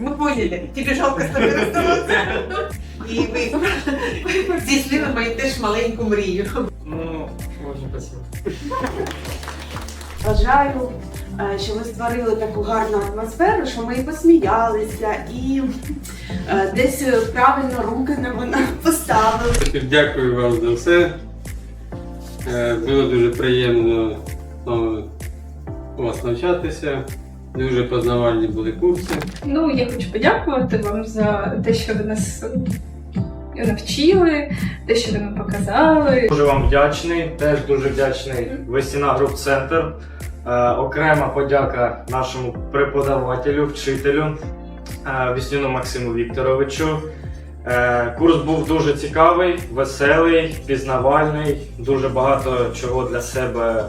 Мы поняли, тебе жалко з нами розставатися. І ви здійснили мою теж маленьку мрію. Ну, очень спасибо. Бажаю, е, що ви створили таку гарну атмосферу, що ми і посміялися, і е, десь правильно руки на мене поставили. Дякую вам за все. Е, Було дуже приємно у вас навчатися. Дуже познавальні були курси. Ну, я хочу подякувати вам за те, що ви нас навчили, те, що ви нам показали. Дуже вам вдячний, теж дуже вдячний Весіна Груп Центр. Е, окрема подяка нашому преподавателю, вчителю е, Весніну Максиму Вікторовичу. Е, курс був дуже цікавий, веселий, пізнавальний, дуже багато чого для себе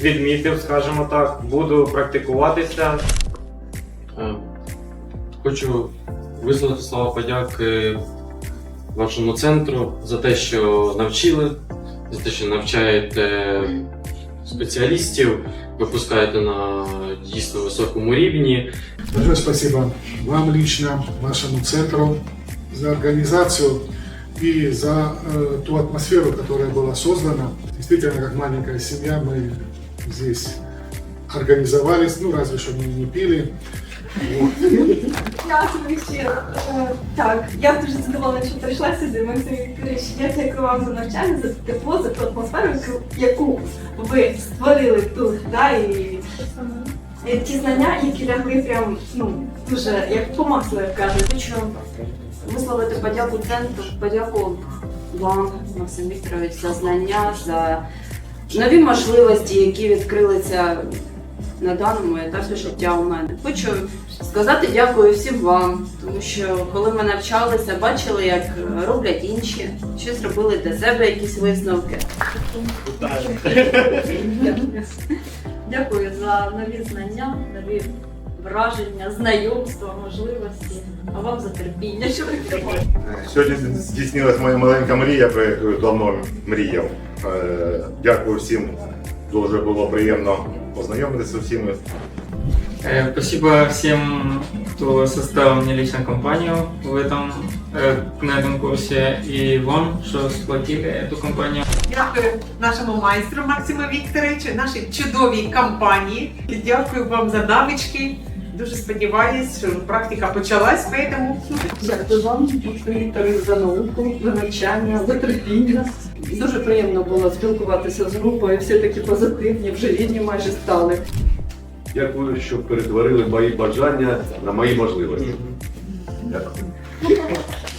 відмітив, скажімо так. Буду практикуватися. Е, Хочу висловити слова подяки вашому центру за те, що навчили, за те, що навчаєте спеціалістів, випускаєте на дійсно високому рівні. Большое спасибо вам лично, вашему центру за организацию и за э, ту атмосферу, которая была создана. Действительно, как маленькая семья, мы здесь организовались, ну разве что мы не пили. Вот. Дякую щиро. Е, Так, я дуже задоволена, що прийшла сюди. Максим Вікторович, я дякую вам за навчання, за тепло, за ту атмосферу, яку- яку ви створили тут. Да, і, і ті знання, які лягли прям ну, дуже як по маслу, як кажуть. Хочу висловити подяку центру, подяку вам, Максим Вікторович, за знання, за нові можливості, які відкрилися на даному етапі життя у мене. Хочу сказати дякую всім вам, тому що коли ми навчалися, бачили, як роблять інші, щось робили для себе, якісь висновки. Дякую за нові знання, нові враження, знайомства, можливості. А вам за терпіння, що ви тримаєте. Сьогодні здійснилась моя маленька мрія, про яку я давно мріяв. Е, Дякую всім. Дуже було приємно познайомитися з усіми. Э, Спасибо всем, кто составил мне лично компанию в этом, э, на этом курсе, и вам, что сплотили эту компанию. Дякую нашому майстру Максиму Вікторовичу, нашій чудовій компанії. І Дякую вам за навички. Дуже сподіваюсь, що практика почалась, поэтому Дякую вам, Максим за науку, за навчання, за терпіння. Дуже приємно було спілкуватися з групою, всі такі позитивні, вже рідні майже стали. Дякую, що перетворили мої бажання на мої можливості. Дякую.